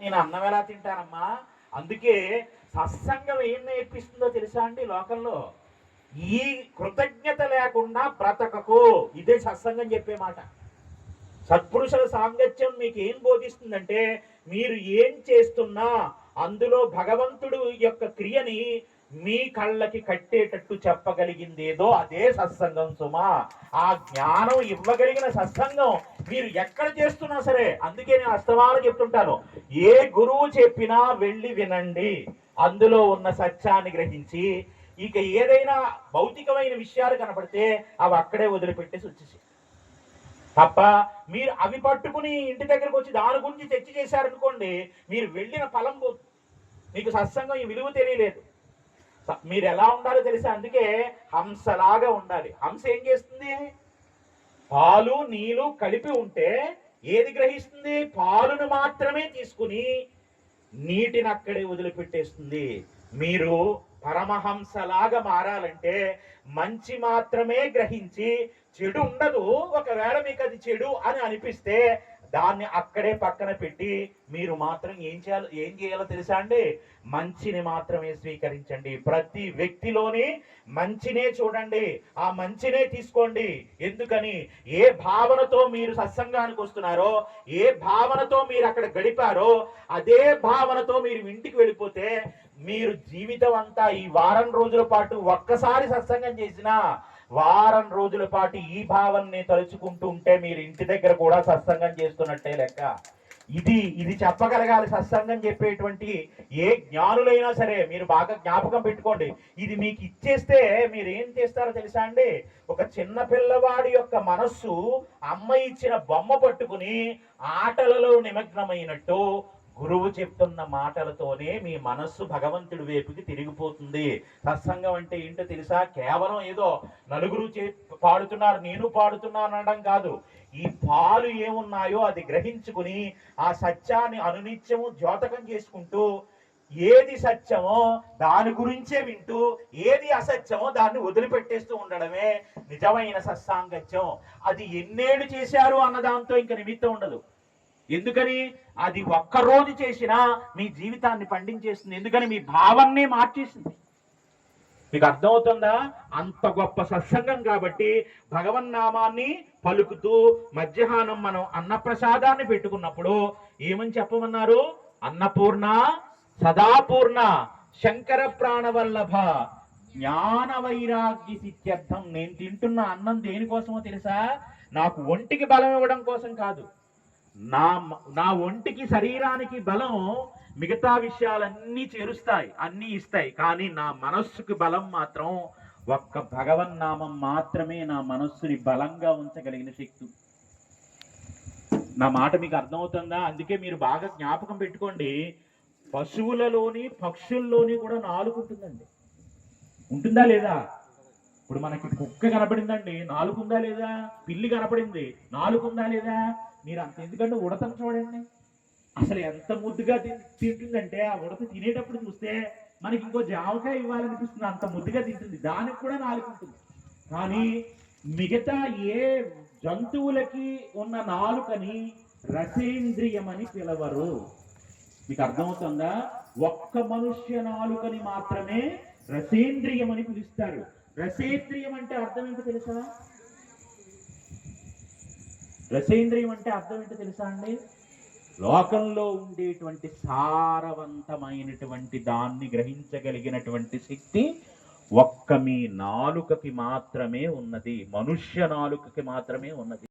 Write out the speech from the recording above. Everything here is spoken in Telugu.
నేను అన్నం ఎలా తింటానమ్మా? అందుకే సత్సంగం ఏం నేర్పిస్తుందో తెలుసా అండి లోకంలో? ఈ కృతజ్ఞత లేకుండా బ్రతకకు. ఇదే సత్సంగం చెప్పే మాట. సత్పురుషుల సాంగత్యం మీకు ఏం బోధిస్తుందంటే మీరు ఏం చేస్తున్నా అందులో భగవంతుడు యొక్క క్రియని మీ కళ్ళకి కట్టేటట్టు చెప్పగలిగిందేదో అదే సత్సంగం సుమా. ఆ జ్ఞానం ఇవ్వగలిగిన సత్సంగం మీరు ఎక్కడ చేస్తున్నా సరే అందుకే నేను అస్తమానం చెప్తుంటాను. ఏ గురువు చెప్పినా వెళ్ళి వినండి. అందులో ఉన్న సత్యాన్ని గ్రహించి ఇక ఏదైనా భౌతికమైన విషయాలు కనపడితే అవి అక్కడే వదిలిపెట్టేసి వచ్చేసి. తప్ప మీరు అవి పట్టుకుని ఇంటి దగ్గరకు వచ్చి దాని గురించి చర్చ చేశారనుకోండి మీరు వెళ్ళిన ఫలం పోదు. మీకు సత్సంగం ఈ విలువ తెలియలేదు. మీరు ఎలా ఉండాలో తెలుసా? అందుకే హంసలాగా ఉండాలి. హంస ఏం చేస్తుంది? పాలు నీళ్ళు కలిపి ఉంటే ఏది గ్రహిస్తుంది? పాలును మాత్రమే తీసుకుని నీటిని అక్కడే వదిలిపెట్టేస్తుంది. మీరు పరమహంసలాగా మారాలంటే మంచి మాత్రమే గ్రహించి చెడు ఉండదు. ఒకవేళ మీకు అది చెడు అని అనిపిస్తే దాన్ని అక్కడే పక్కన పెట్టి మీరు మాత్రం ఏం చేయాలో ఏం చేయాలో తెలుసా అండి? మంచిని మాత్రమే స్వీకరించండి. ప్రతి వ్యక్తిలోని మంచినే చూడండి. ఆ మంచినే తీసుకోండి. ఎందుకని? ఏ భావనతో మీరు సత్సంగానికి వస్తున్నారో ఏ భావనతో మీరు అక్కడ గడిపారో అదే భావనతో మీరు ఇంటికి వెళ్ళిపోతే మీరు జీవితం అంతా ఈ వారం రోజుల పాటు ఒక్కసారి సత్సంగం చేసినా వారం రోజుల పాటు ఈ భావాన్ని తలుచుకుంటూ ఉంటే మీరు ఇంటి దగ్గర కూడా సత్సంగం చేస్తున్నట్టే లెక్క. ఇది ఇది చెప్పగలగాలి సత్సంగం చెప్పేటువంటి ఏ జ్ఞానులైనా సరే మీరు బాగా జ్ఞాపకం పెట్టుకోండి. ఇది మీకు ఇచ్చేస్తే మీరు ఏం చేస్తారో తెలుసా అండి? ఒక చిన్న పిల్లవాడి యొక్క మనస్సు అమ్మ ఇచ్చిన బొమ్మ పట్టుకుని ఆటలలో నిమగ్నమైనట్టు గురువు చెప్తున్న మాటలతోనే మీ మనస్సు భగవంతుడి వైపుకి తిరిగిపోతుంది. సత్సంగం అంటే ఏంటో తెలుసా? కేవలం ఏదో నలుగురు చే పాడుతున్నారు నేను పాడుతున్నాను అనడం కాదు. ఈ పాలు ఏమున్నాయో అది గ్రహించుకుని ఆ సత్యాన్ని అనునిత్యము ద్యోతకం చేసుకుంటూ ఏది సత్యమో దాని గురించే వింటూ ఏది అసత్యమో దాన్ని వదిలిపెట్టేస్తూ ఉండడమే నిజమైన సత్సాంగత్యం. అది ఎన్నేళ్ళు చేశారు అన్న దాంతో ఇంక నిమిత్తం ఉండదు. ఎందుకని? అది ఒక్క రోజు చేసినా మీ జీవితాన్ని పండించేస్తుంది. ఎందుకని? మీ భావాన్ని మార్చేసింది. మీకు అర్థమవుతుందా? అంత గొప్ప సత్సంగం కాబట్టి భగవన్నామాన్ని పలుకుతూ మధ్యాహ్నం మనం అన్నప్రసాదాన్ని పెట్టుకున్నప్పుడు ఏమని చెప్పమన్నారు? అన్నపూర్ణ సదాపూర్ణ శంకర ప్రాణవల్లభ జ్ఞాన వైరాగ్య సిత్యర్థం నేను తింటున్న అన్నం దేనికోసమో తెలుసా? నాకు ఒంటికి బలం ఇవ్వడం కోసం కాదు. నా నా ఒంటికి శరీరానికి బలం మిగతా విషయాలన్నీ చేరుస్తాయి అన్నీ ఇస్తాయి. కానీ నా మనస్సుకి బలం మాత్రం ఒక్క భగవన్నామం మాత్రమే నా మనస్సుని బలంగా ఉంచగలిగిన శక్తి. నా మాట మీకు అర్థమవుతుందా? అందుకే మీరు బాగా జ్ఞాపకం పెట్టుకోండి. పశువులలోని పక్షుల్లోని కూడా నాలుగు ఉంటుందండి. ఉంటుందా లేదా? ఇప్పుడు మనకి కుక్క కనపడిందండి నాలుగు ఉందా లేదా? పిల్లి కనపడింది నాలుగు ఉందా లేదా? మీరు అంత ఎందుకంటే ఉడతను చూడండి. అసలు ఎంత ముద్దుగా తింటుందంటే ఆ ఉడత తినేటప్పుడు చూస్తే మనకి ఇంకో జామకాయ ఇవ్వాలనిపిస్తుంది. అంత ముద్దుగా తింటుంది. దానికి కూడా నాలుగు ఉంటుంది. కానీ మిగతా ఏ జంతువులకి ఉన్న నాలుకని రసేంద్రియమని పిలవరు. మీకు అర్థమవుతుందా? ఒక్క మనుష్య నాలుకని మాత్రమే రసేంద్రియమని పిలుస్తారు. రసేంద్రియం అంటే అర్థం ఏంటో తెలుసా? రసేంద్రియం అంటే అర్థం ఏంటో తెలుసా అండి? లోకంలో ఉండేటువంటి సారవంతమైనటువంటి దాన్ని గ్రహించగలిగినటువంటి శక్తి ఒక్క మీ నాలుకకి మాత్రమే ఉన్నది. మనుష్య నాలుకకి మాత్రమే ఉన్నది.